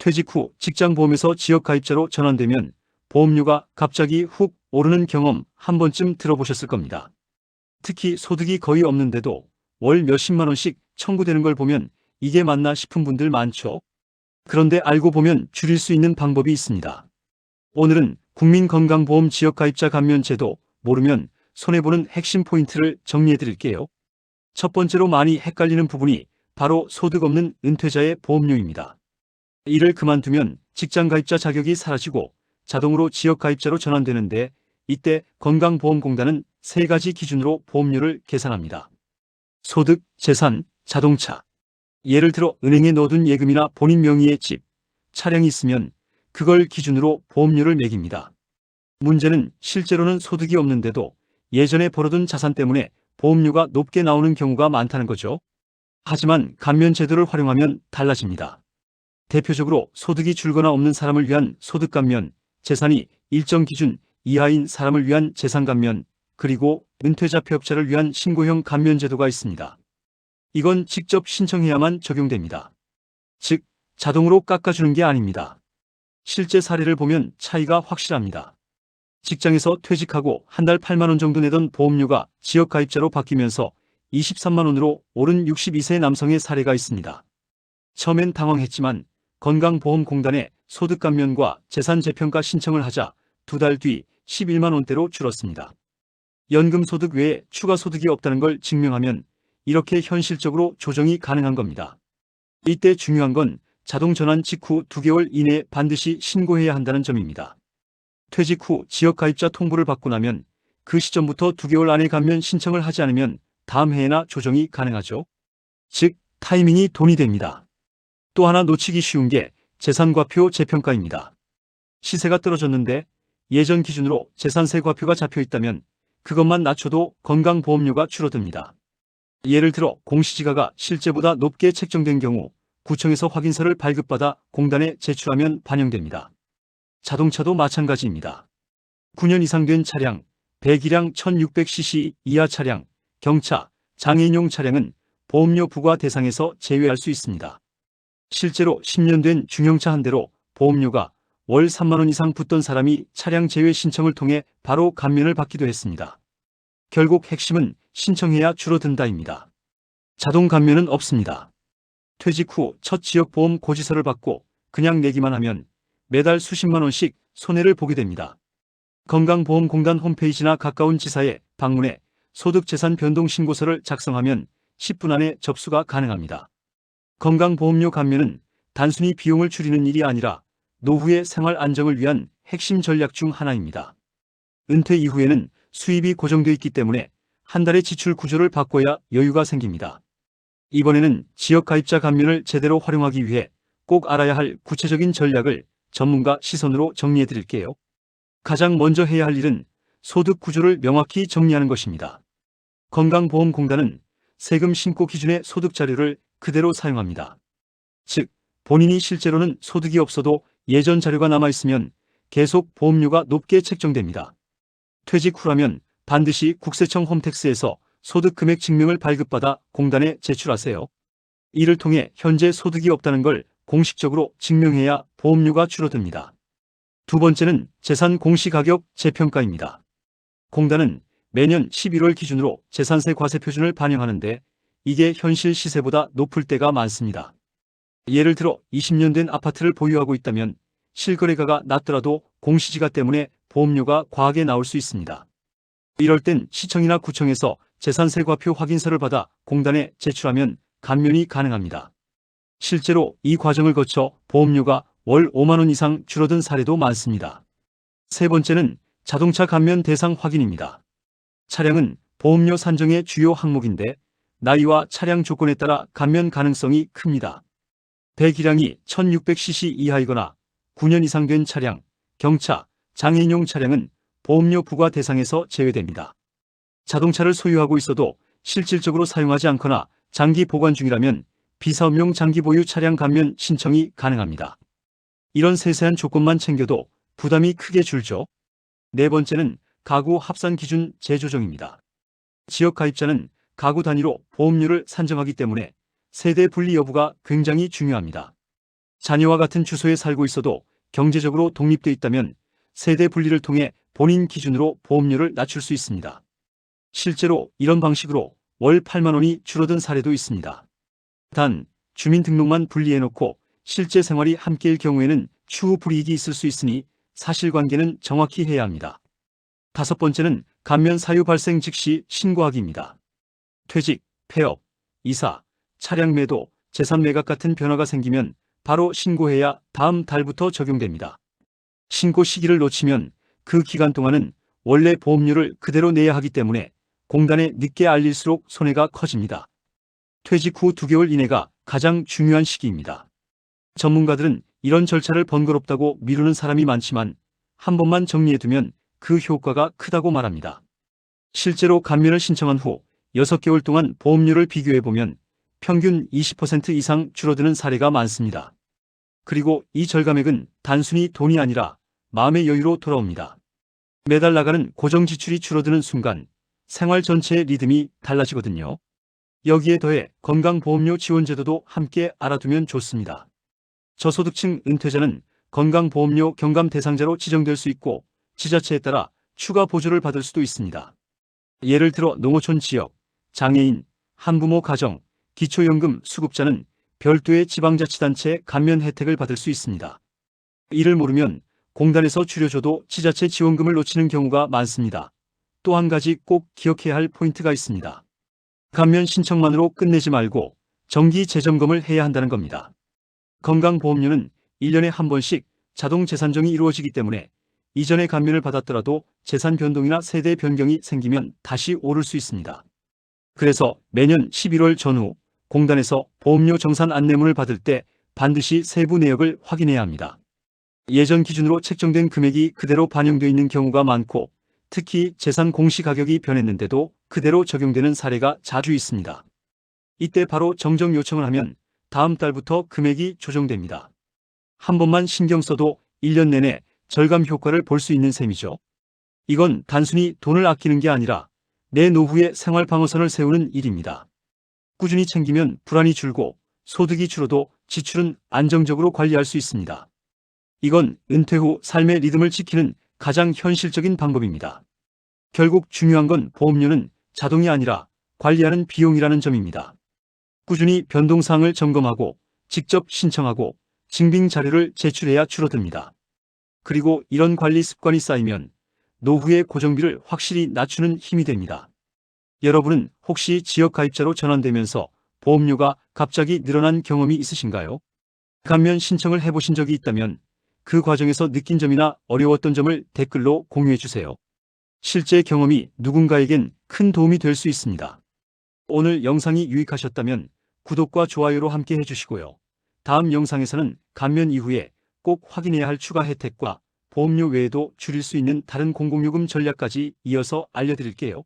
퇴직 후 직장보험에서 지역가입자로 전환되면 보험료가 갑자기 훅 오르는 경험 한 번쯤 들어보셨을 겁니다. 특히 소득이 거의 없는데도 월 몇십만 원씩 청구되는 걸 보면 이게 맞나 싶은 분들 많죠? 그런데 알고 보면 줄일 수 있는 방법이 있습니다. 오늘은 국민건강보험 지역가입자 감면 제도 모르면 손해보는 핵심 포인트를 정리해 드릴게요. 첫 번째로 많이 헷갈리는 부분이 바로 소득 없는 은퇴자의 보험료입니다. 이를 그만두면 직장 가입자 자격이 사라지고 자동으로 지역 가입자로 전환되는데 이때 건강보험공단은 세 가지 기준으로 보험료를 계산합니다. 소득, 재산, 자동차. 예를 들어 은행에 넣어둔 예금이나 본인 명의의 집, 차량이 있으면 그걸 기준으로 보험료를 매깁니다. 문제는 실제로는 소득이 없는데도 예전에 벌어둔 자산 때문에 보험료가 높게 나오는 경우가 많다는 거죠. 하지만 감면 제도를 활용하면 달라집니다. 대표적으로 소득이 줄거나 없는 사람을 위한 소득 감면, 재산이 일정 기준 이하인 사람을 위한 재산 감면, 그리고 은퇴자 폐업자를 위한 신고형 감면 제도가 있습니다. 이건 직접 신청해야만 적용됩니다. 즉, 자동으로 깎아주는 게 아닙니다. 실제 사례를 보면 차이가 확실합니다. 직장에서 퇴직하고 한 달 8만원 정도 내던 보험료가 지역가입자로 바뀌면서 23만원으로 오른 62세 남성의 사례가 있습니다. 처음엔 당황했지만 건강보험공단에 소득감면과 재산재평가 신청을 하자 두 달 뒤 11만 원대로 줄었습니다. 연금소득 외에 추가 소득이 없다는 걸 증명하면 이렇게 현실적으로 조정이 가능한 겁니다. 이때 중요한 건 자동 전환 직후 2개월 이내에 반드시 신고해야 한다는 점입니다. 퇴직 후 지역가입자 통보를 받고 나면 그 시점부터 2개월 안에 감면 신청을 하지 않으면 다음 해에나 조정이 가능하죠. 즉, 타이밍이 돈이 됩니다. 또 하나 놓치기 쉬운 게 재산과표 재평가입니다. 시세가 떨어졌는데 예전 기준으로 재산세 과표가 잡혀 있다면 그것만 낮춰도 건강보험료가 줄어듭니다. 예를 들어 공시지가가 실제보다 높게 책정된 경우 구청에서 확인서를 발급받아 공단에 제출하면 반영됩니다. 자동차도 마찬가지입니다. 9년 이상 된 차량, 배기량 1600cc 이하 차량, 경차, 장애인용 차량은 보험료 부과 대상에서 제외할 수 있습니다. 실제로 10년 된 중형차 한 대로 보험료가 월 3만원 이상 붙던 사람이 차량 제외 신청을 통해 바로 감면을 받기도 했습니다. 결국 핵심은 신청해야 줄어든다입니다. 자동 감면은 없습니다. 퇴직 후 첫 지역보험 고지서를 받고 그냥 내기만 하면 매달 수십만 원씩 손해를 보게 됩니다. 건강보험공단 홈페이지나 가까운 지사에 방문해 소득재산 변동 신고서를 작성하면 10분 안에 접수가 가능합니다. 건강보험료 감면은 단순히 비용을 줄이는 일이 아니라 노후의 생활 안정을 위한 핵심 전략 중 하나입니다. 은퇴 이후에는 수입이 고정되어 있기 때문에 한 달의 지출 구조를 바꿔야 여유가 생깁니다. 이번에는 지역 가입자 감면을 제대로 활용하기 위해 꼭 알아야 할 구체적인 전략을 전문가 시선으로 정리해 드릴게요. 가장 먼저 해야 할 일은 소득 구조를 명확히 정리하는 것입니다. 건강보험공단은 세금 신고 기준의 소득 자료를 그대로 사용합니다. 즉, 본인이 실제로는 소득이 없어도 예전 자료가 남아있으면 계속 보험료가 높게 책정됩니다. 퇴직 후라면 반드시 국세청 홈택스에서 소득 금액 증명을 발급받아 공단에 제출하세요. 이를 통해 현재 소득이 없다는 걸 공식적으로 증명해야 보험료가 줄어듭니다. 두 번째는 재산 공시가격 재평가입니다. 공단은 매년 11월 기준으로 재산세 과세 표준을 반영하는데 이게 현실 시세보다 높을 때가 많습니다. 예를 들어 20년 된 아파트를 보유하고 있다면 실거래가가 낮더라도 공시지가 때문에 보험료가 과하게 나올 수 있습니다. 이럴 땐 시청이나 구청에서 재산세 과표 확인서를 받아 공단에 제출하면 감면이 가능합니다. 실제로 이 과정을 거쳐 보험료가 월 5만원 이상 줄어든 사례도 많습니다. 세 번째는 자동차 감면 대상 확인입니다. 차량은 보험료 산정의 주요 항목인데 나이와 차량 조건에 따라 감면 가능성이 큽니다. 배기량이 1600cc 이하이거나 9년 이상 된 차량, 경차, 장애인용 차량은 보험료 부과 대상에서 제외됩니다. 자동차를 소유하고 있어도 실질적으로 사용하지 않거나 장기 보관 중이라면 비사업용 장기 보유 차량 감면 신청이 가능합니다. 이런 세세한 조건만 챙겨도 부담이 크게 줄죠. 네 번째는 가구 합산 기준 재조정입니다. 지역 가입자는 가구 단위로 보험료를 산정하기 때문에 세대 분리 여부가 굉장히 중요합니다. 자녀와 같은 주소에 살고 있어도 경제적으로 독립돼 있다면 세대 분리를 통해 본인 기준으로 보험료를 낮출 수 있습니다. 실제로 이런 방식으로 월 8만 원이 줄어든 사례도 있습니다. 단, 주민등록만 분리해놓고 실제 생활이 함께일 경우에는 추후 불이익이 있을 수 있으니 사실관계는 정확히 해야 합니다. 다섯 번째는 감면 사유 발생 즉시 신고하기입니다. 퇴직, 폐업, 이사, 차량 매도, 재산 매각 같은 변화가 생기면 바로 신고해야 다음 달부터 적용됩니다. 신고 시기를 놓치면 그 기간 동안은 원래 보험료를 그대로 내야 하기 때문에 공단에 늦게 알릴수록 손해가 커집니다. 퇴직 후 2개월 이내가 가장 중요한 시기입니다. 전문가들은 이런 절차를 번거롭다고 미루는 사람이 많지만 한 번만 정리해두면 그 효과가 크다고 말합니다. 실제로 감면을 신청한 후 6개월 동안 보험료를 비교해보면 평균 20% 이상 줄어드는 사례가 많습니다. 그리고 이 절감액은 단순히 돈이 아니라 마음의 여유로 돌아옵니다. 매달 나가는 고정 지출이 줄어드는 순간 생활 전체의 리듬이 달라지거든요. 여기에 더해 건강보험료 지원제도도 함께 알아두면 좋습니다. 저소득층 은퇴자는 건강보험료 경감 대상자로 지정될 수 있고 지자체에 따라 추가 보조를 받을 수도 있습니다. 예를 들어 농어촌 지역, 장애인, 한부모 가정, 기초연금 수급자는 별도의 지방자치단체 감면 혜택을 받을 수 있습니다. 이를 모르면 공단에서 줄여줘도 지자체 지원금을 놓치는 경우가 많습니다. 또 한 가지 꼭 기억해야 할 포인트가 있습니다. 감면 신청만으로 끝내지 말고 정기 재점검을 해야 한다는 겁니다. 건강보험료는 1년에 한 번씩 자동 재산정이 이루어지기 때문에 이전에 감면을 받았더라도 재산 변동이나 세대 변경이 생기면 다시 오를 수 있습니다. 그래서 매년 11월 전후 공단에서 보험료 정산 안내문을 받을 때 반드시 세부 내역을 확인해야 합니다. 예전 기준으로 책정된 금액이 그대로 반영되어 있는 경우가 많고 특히 재산 공시 가격이 변했는데도 그대로 적용되는 사례가 자주 있습니다. 이때 바로 정정 요청을 하면 다음 달부터 금액이 조정됩니다. 한 번만 신경 써도 1년 내내 절감 효과를 볼 수 있는 셈이죠. 이건 단순히 돈을 아끼는 게 아니라 내 노후의 생활 방어선을 세우는 일입니다. 꾸준히 챙기면 불안이 줄고 소득이 줄어도 지출은 안정적으로 관리할 수 있습니다. 이건 은퇴 후 삶의 리듬을 지키는 가장 현실적인 방법입니다. 결국 중요한 건 보험료는 자동이 아니라 관리하는 비용이라는 점입니다. 꾸준히 변동사항을 점검하고 직접 신청하고 증빙 자료를 제출해야 줄어듭니다. 그리고 이런 관리 습관이 쌓이면 노후의 고정비를 확실히 낮추는 힘이 됩니다. 여러분은 혹시 지역 가입자로 전환되면서 보험료가 갑자기 늘어난 경험이 있으신가요? 감면 신청을 해보신 적이 있다면 그 과정에서 느낀 점이나 어려웠던 점을 댓글로 공유해 주세요. 실제 경험이 누군가에겐 큰 도움이 될 수 있습니다. 오늘 영상이 유익하셨다면 구독과 좋아요로 함께 해주시고요. 다음 영상에서는 감면 이후에 꼭 확인해야 할 추가 혜택과 보험료 외에도 줄일 수 있는 다른 공공요금 전략까지 이어서 알려드릴게요.